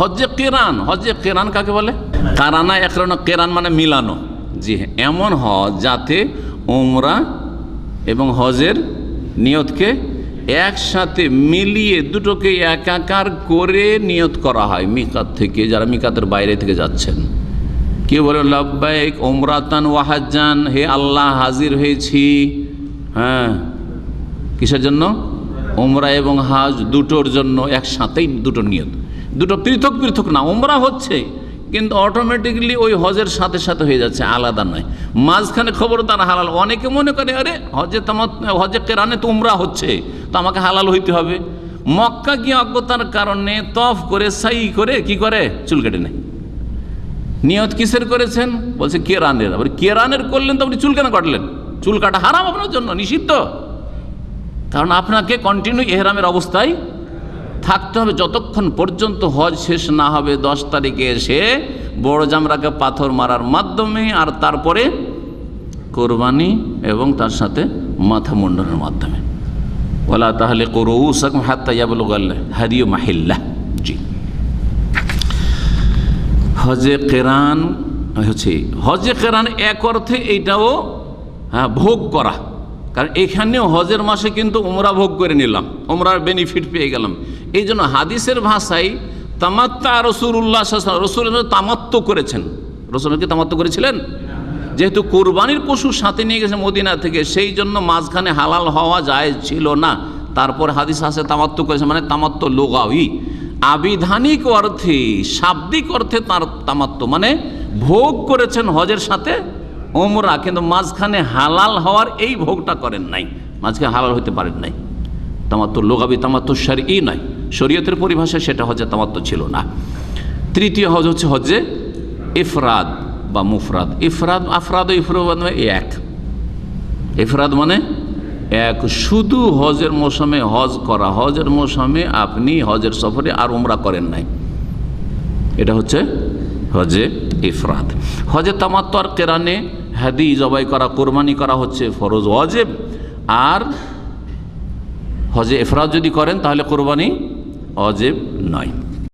হজ্জে কেরান হজ্জে কেরান কাকে বলে? কারানা একরণ কেরান মানে মিলানো। জি হ্যাঁ এমন হজ যাতে ওমরা এবং হজের নিয়তকে একসাথে মিলিয়ে দুটোকে একাকার করে নিয়ত করা হয় মিকাত থেকে, যারা মিকাতের বাইরে থেকে যাচ্ছেন। কেউ বলে, লব্বাইক ওমরাতান ওয়াহাজান হে আল্লাহ, হাজির হয়েছি। হ্যাঁ কিসের জন্য? ওমরা এবং হাজ দুটোর জন্য একসাথেই দুটো নিয়ত। দুটো পৃথক পৃথক না ওমরা হচ্ছে, কিন্তু অটোমেটিকলি ওই হজের সাথে সাথে হয়ে যাচ্ছে, আলাদা নয়। মাঝখানে খবরদার হালাল। অনেকে মনে করে, আরে, হজে তামাত হজে কেরানে তো উমরা হচ্ছে, তো আমাকে হালাল হইতে হবে। মক্কা গিয়ে অজ্ঞতার কারণে তফ করে, সাই করে কি করে? চুল কেটে নেয়। নিয়ত কিসের করেছেন? বলছে কেরানের। আবার কেরানের করলেন তো আপনি চুল কেন কাটলেন? চুল কাটা হারাম আপনার জন্য, নিষিদ্ধ। কারণ আপনাকে কন্টিনিউ এহরামের অবস্থায় থাকতে হবে। যতক্ষণ পর্যন্ত হজ শেষ না হবে, দশ তারিখে এসে বড় জামরাকে পাথর মারার মাধ্যমে আর তারপরে কোরবানি এবং তার সাথে মাথা মুন্ডনের মাধ্যমে। বলা তাহলে হাদিও মাহিল্লা জি। হজে কেরান, হচ্ছে হজে কেরান এক অর্থে এইটাও হ্যাঁ ভোগ করা। কারণ এখানেও হজের মাসে কিন্তু উমরা ভোগ করে নিলাম। উমরার বেনিফিট পেয়ে গেলাম। এই জন্য হাদিসের ভাষায় তামাত্তা রসুল্লাহ রসুল তামাত্ম করেছেন। রসুল কি তামাত্ম করেছিলেন? যেহেতু কোরবানির পশু সাথে নিয়ে গেছে মদিনা থেকে, সেই জন্য মাঝখানে হালাল হওয়া যায়, ছিল না। তারপর হাদিস আসে তামাত্ম করেছে মানে তামাত্ম লোগাওই আবিধানিক অর্থে, শাব্দিক অর্থে তার তামাত্ম মানে ভোগ করেছেন হজের সাথে ওমরা কিন্তু মাঝখানে হালাল হওয়ার এই ভোগটা করেন নাই। মাঝখানে হালাল হতে পারেন নাই। তামাত্ম লোগাবি তামাত্ম সারি ই নয় শরীয়তের পরিভাষায় সেটা হজে তামাত্ম ছিল না। তৃতীয় হজ হচ্ছে হজে ইফরাদ বা মুফরাদ। ইফরাদ, আফরাদ ইফরাদ মানে এক। ইফরাদ মানে এক। শুধু হজের মৌসুমে হজ করা। হজের মৌসুমে আপনি হজের সফরে আর উমরা করেন নাই। এটা হচ্ছে হজে ইফরাদ। হজে তামাত্ম আর কেরানে হাদি জবাই করা, কোরবানি করা হচ্ছে ফরজ ওয়াজেব। আর হজে এফরাজ যদি করেন, তাহলে কোরবানি অজেব নয়।